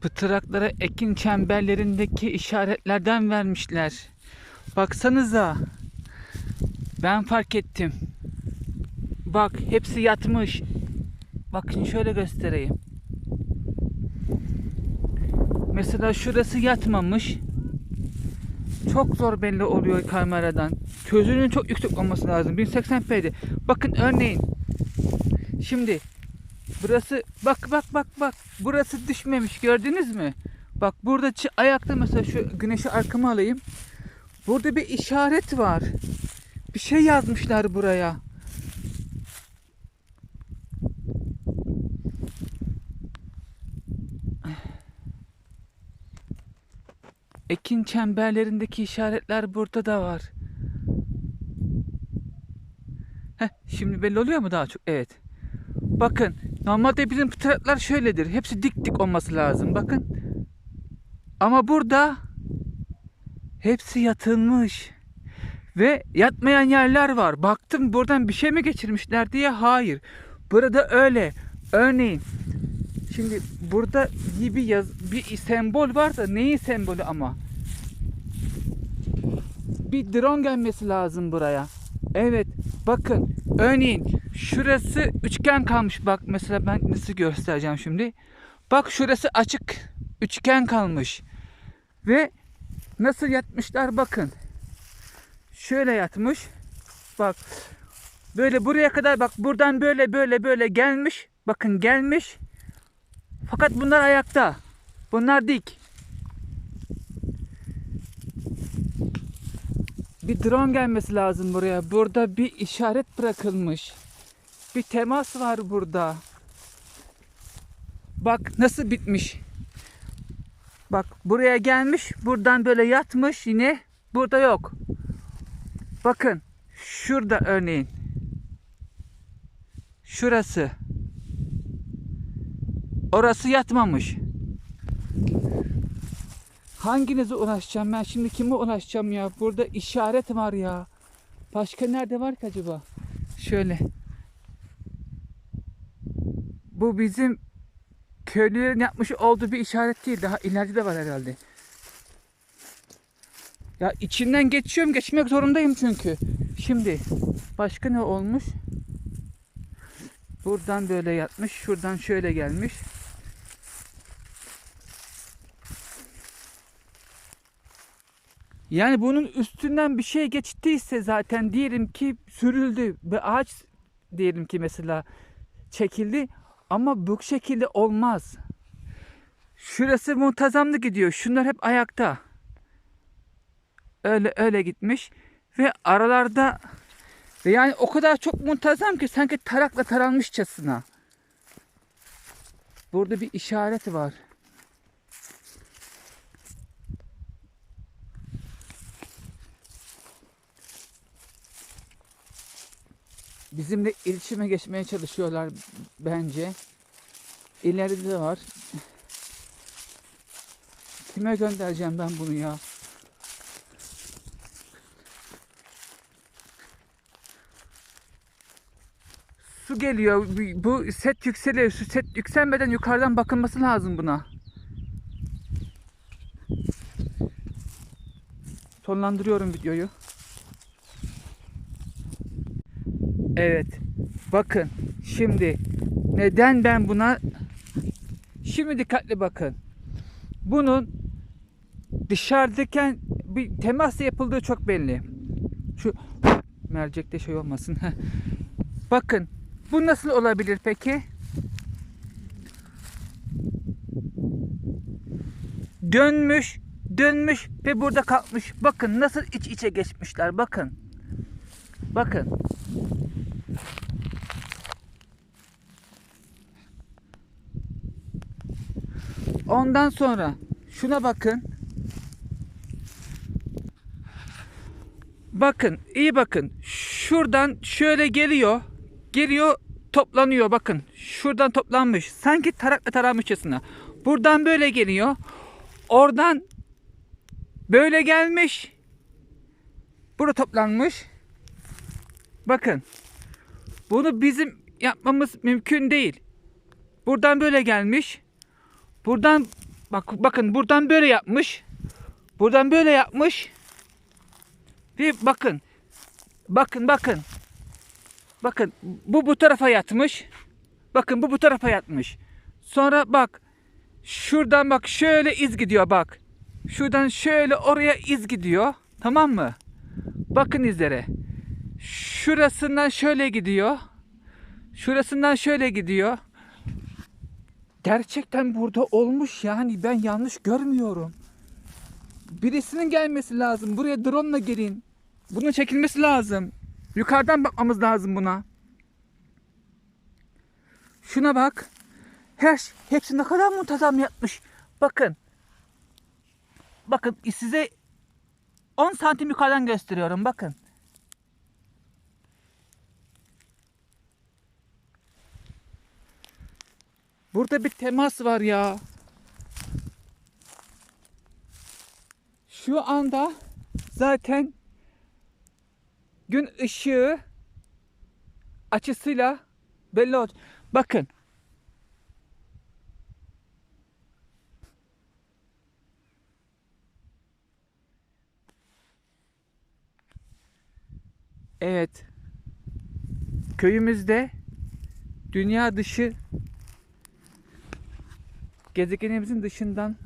Pıtraklara ekin çemberlerindeki işaretlerden vermişler. Baksanıza. Ben fark ettim. Bak hepsi yatmış. Bakın şöyle göstereyim. Mesela şurası yatmamış. Çok zor belli oluyor kameradan. Çözünürlüğün çok yüksek olması lazım. 1080p'de. Bakın örneğin. Şimdi burası bak bak bak bak. Burası düşmemiş gördünüz mü? Bak burada ayakta mesela şu güneşi arkama alayım. Burada bir işaret var. Bir şey yazmışlar buraya. Ekin çemberlerindeki işaretler burada da var. Heh, şimdi belli oluyor mu daha çok? Evet. Bakın normalde bizim pıtraklar şöyledir. Hepsi dik dik olması lazım. Bakın. Ama burada hepsi yatılmış. Ve yatmayan yerler var. Baktım buradan bir şey mi geçirmişler diye. Hayır. Burada öyle. Örneğin Şimdi burada bir yaz bir sembol var da neyin sembolü ama? Bir drone gelmesi lazım buraya. Evet. Bakın. Örneğin şurası üçgen kalmış. Bak mesela ben nasıl göstereceğim şimdi. Bak şurası açık üçgen kalmış. Ve nasıl yatmışlar bakın. Şöyle yatmış. Bak. Böyle buraya kadar bak buradan böyle böyle böyle gelmiş. Bakın gelmiş. Fakat bunlar ayakta. Bunlar dik. Bir drone gelmesi lazım buraya. Burada bir işaret bırakılmış. Bir temas var burada. Bak nasıl bitmiş. Bak buraya gelmiş. Buradan böyle yatmış yine. Burada yok. Bakın. Şurada örneğin. Şurası. Orası yatmamış. Hanginize uğraşacağım ben şimdi kime uğraşacağım ya? Burada işaret var ya. Başka nerede var ki acaba? Şöyle. Bu bizim köylülerin yapmış olduğu bir işaret değil. Daha ileride de var herhalde. Ya içinden geçiyorum. Geçmek zorundayım çünkü. Şimdi başka ne olmuş? Buradan böyle yatmış. Şuradan şöyle gelmiş. Yani bunun üstünden bir şey geçtiyse zaten diyelim ki sürüldü. Bir ağaç diyelim ki mesela çekildi ama bu şekilde olmaz. Şurası muntazamlı gidiyor. Şunlar hep ayakta. Öyle öyle gitmiş ve aralarda ve yani o kadar çok muntazam ki sanki tarakla taranmışçasına. Burada bir işaret var. Bizimle iletişime geçmeye çalışıyorlar bence. İleride de var. Kime göndereceğim ben bunu ya? Su geliyor. Bu set yükseliyor. Şu set yükselmeden yukarıdan bakılması lazım buna. Sonlandırıyorum videoyu. Evet. Bakın. Şimdi neden ben buna Şimdi dikkatli bakın. Bunun dışarıdayken bir temasla yapıldığı çok belli. Şu mercekte şey olmasın. Bakın. Bu nasıl olabilir peki? Dönmüş, dönmüş ve burada kalkmış. Bakın nasıl iç içe geçmişler. Bakın. Bakın. Ondan sonra şuna bakın. Bakın, iyi bakın. Şuradan şöyle geliyor. Geliyor, toplanıyor bakın. Şuradan toplanmış. Sanki tarakla taranmışçasına. Buradan böyle geliyor. Oradan böyle gelmiş. Burada toplanmış. Bakın. Bunu bizim yapmamız mümkün değil. Buradan böyle gelmiş. Buradan Bak bakın buradan böyle yapmış. Buradan böyle yapmış. Ve bakın. Bakın bakın. Bakın bu bu tarafa yatmış. Bakın bu bu tarafa yatmış. Sonra bak şuradan bak şöyle iz gidiyor bak. Şuradan şöyle oraya iz gidiyor. Tamam mı? Bakın izlere. Şurasından şöyle gidiyor. Şurasından şöyle gidiyor. Gerçekten burada olmuş yani ben yanlış görmüyorum. Birisinin gelmesi lazım. Buraya drone ile gelin. Bunun çekilmesi lazım. Yukarıdan bakmamız lazım buna. Şuna bak. Her hepsi ne kadar muntazam yapmış. Bakın. Bakın size 10 santim yukarıdan gösteriyorum. Bakın. Burada bir temas var ya. Şu anda zaten gün ışığı açısıyla belli olacak. Bakın. Evet. Köyümüzde dünya dışı gezegenimizin dışından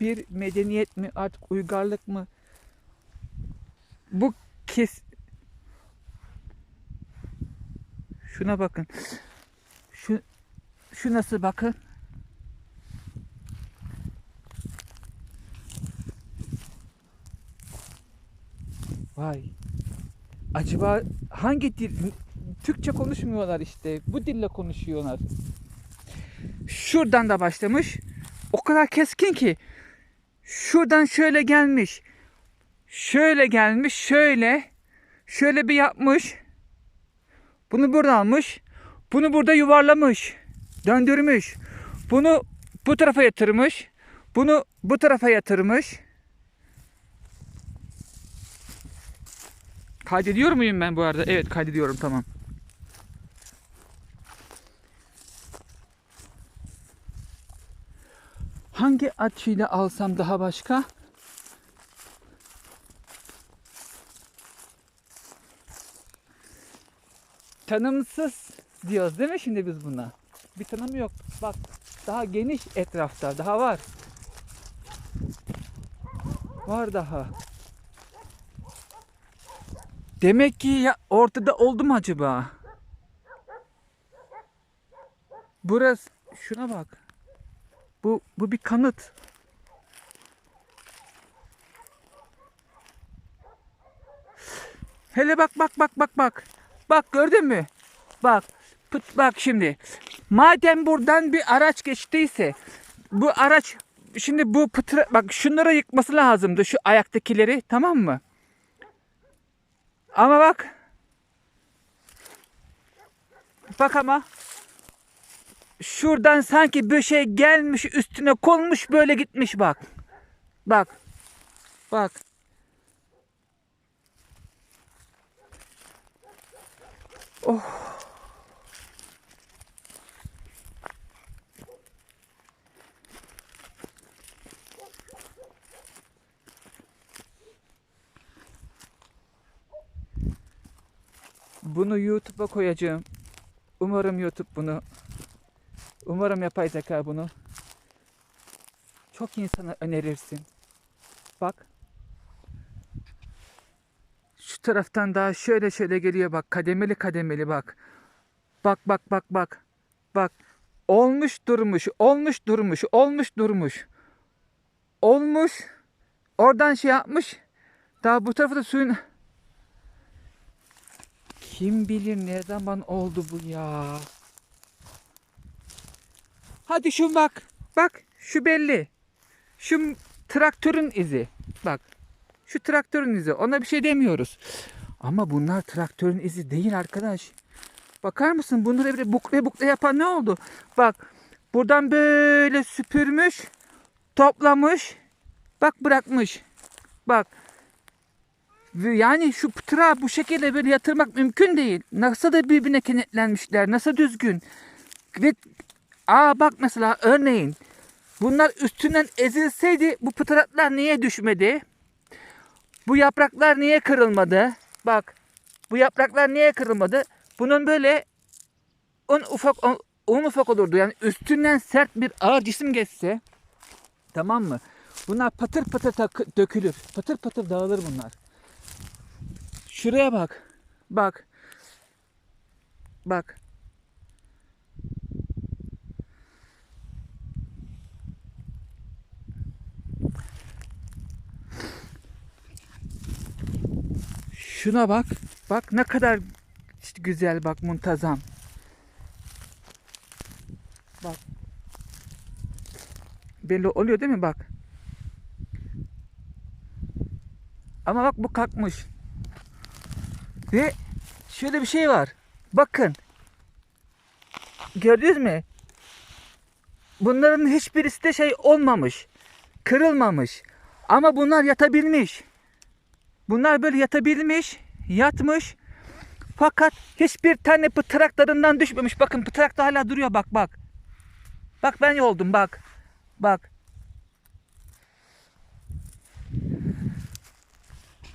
bir medeniyet mi artık uygarlık mı? Bu kes şuna bakın. Şu şu nasıl bakın? Vay. Acaba hangi dil Türkçe konuşmuyorlar işte. Bu dille konuşuyorlar şuradan da başlamış. O kadar keskin ki şuradan şöyle gelmiş. Şöyle gelmiş, şöyle şöyle bir yapmış. Bunu burada almış. Bunu burada yuvarlamış. Döndürmüş. Bunu bu tarafa yatırmış. Bunu bu tarafa yatırmış. Kaydediyor muyum ben bu arada? Evet kaydediyorum tamam. Hangi açıyla alsam daha başka? Tanımsız diyoruz değil mi şimdi biz buna? Bir tanım yok. Bak daha geniş etrafta daha var. Var daha. Demek ki ya ortada oldu mu acaba? Burası şuna bak. Bu bu bir kanıt. Hele bak bak bak bak bak. Bak gördün mü? Bak. Pıt bak şimdi. Madem buradan bir araç geçtiyse bu araç şimdi bu pıtıra bak şunları yıkması lazımdı şu ayaktakileri tamam mı? Ama bak. Bak ama şuradan sanki bir gelmiş üstüne konmuş böyle gitmiş bak. Bak. Bak. Oh. Bunu YouTube'a koyacağım. Umarım YouTube bunu Umarım yapay zeka bunu çok insana önerirsin. Bak. Şu taraftan daha şöyle şöyle geliyor bak. Kademeli kademeli bak. Bak bak bak bak. Bak. Olmuş durmuş. Olmuş durmuş. Olmuş durmuş. Olmuş. Oradan şey yapmış. Daha bu tarafta suyun kim bilir ne zaman oldu bu ya. Hadi şu bak. Bak şu belli. Şu traktörün izi. Bak. Şu traktörün izi. Ona bir şey demiyoruz. Ama bunlar traktörün izi değil arkadaş. Bakar mısın? Bunları böyle bukle bukle yapan ne oldu? Bak. Buradan böyle süpürmüş. Toplamış. Bak bırakmış. Bak. Yani şu pıtıra bu şekilde böyle yatırmak mümkün değil. Nasıl da birbirine kenetlenmişler. Nasıl düzgün. Ve Aa bak mesela örneğin Bunlar üstünden ezilseydi bu pıtıraklar niye düşmedi? Bu yapraklar niye kırılmadı? Bak bu yapraklar niye kırılmadı? Bunun böyle un ufak un, un ufak olurdu. Yani üstünden sert bir ağır cisim geçse tamam mı? Bunlar patır patır dökülür. Patır patır dağılır bunlar. Şuraya bak. Bak. Bak. Şuna bak. Bak ne kadar işte güzel bak muntazam. Bak. Belli oluyor değil mi bak. Ama bak bu kalkmış. Ve şöyle bir şey var. Bakın. Gördünüz mü? Bunların hiçbirisi de şey olmamış. Kırılmamış. Ama bunlar yatabilmiş. Bunlar böyle yatabilmiş, yatmış. Fakat hiçbir tane pıtraklarından düşmemiş. Bakın pıtrak da hala duruyor bak bak. Bak ben yoldum bak. Bak.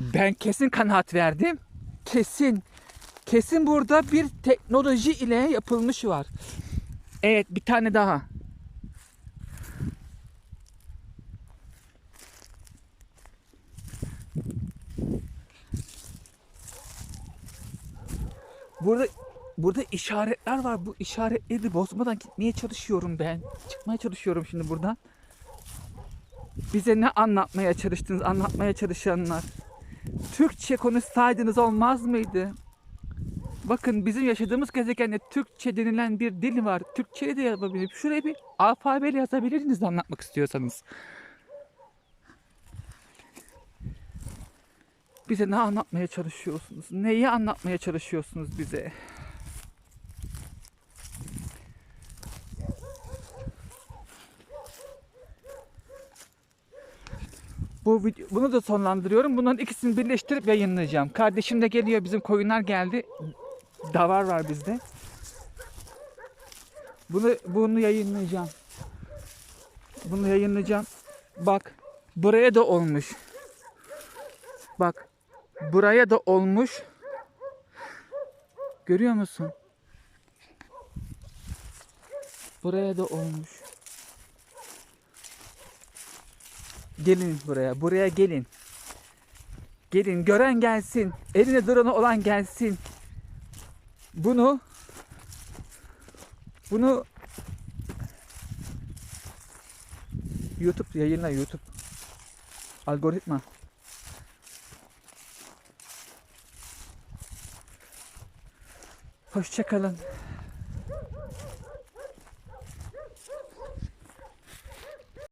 Ben kesin kanaat verdim. Kesin. Kesin burada bir teknoloji ile yapılmış var. Evet bir tane daha. Burada burada işaretler var. Bu işaretleri bozmadan gitmeye çalışıyorum ben. Çıkmaya çalışıyorum şimdi buradan. Bize ne anlatmaya çalıştınız, anlatmaya çalışanlar? Türkçe konuşsaydınız olmaz mıydı? Bakın bizim yaşadığımız gezegende Türkçe denilen bir dil var. Türkçeyi de yapabilir. Şuraya bir alfabeyle yazabilirsiniz anlatmak istiyorsanız. Bize ne anlatmaya çalışıyorsunuz? Neyi anlatmaya çalışıyorsunuz bize? Bu video, bunu da sonlandırıyorum. Bunların ikisini birleştirip yayınlayacağım. Kardeşim de geliyor. Bizim koyunlar geldi. Davar var bizde. Bunu bunu yayınlayacağım. Bunu yayınlayacağım. Bak buraya da olmuş. Bak buraya da olmuş. Görüyor musun? Buraya da olmuş. Gelin buraya. Buraya gelin. Gelin. Gören gelsin. Eline drone olan gelsin. Bunu bunu YouTube yayınla YouTube. Algoritma. Hoşçakalın.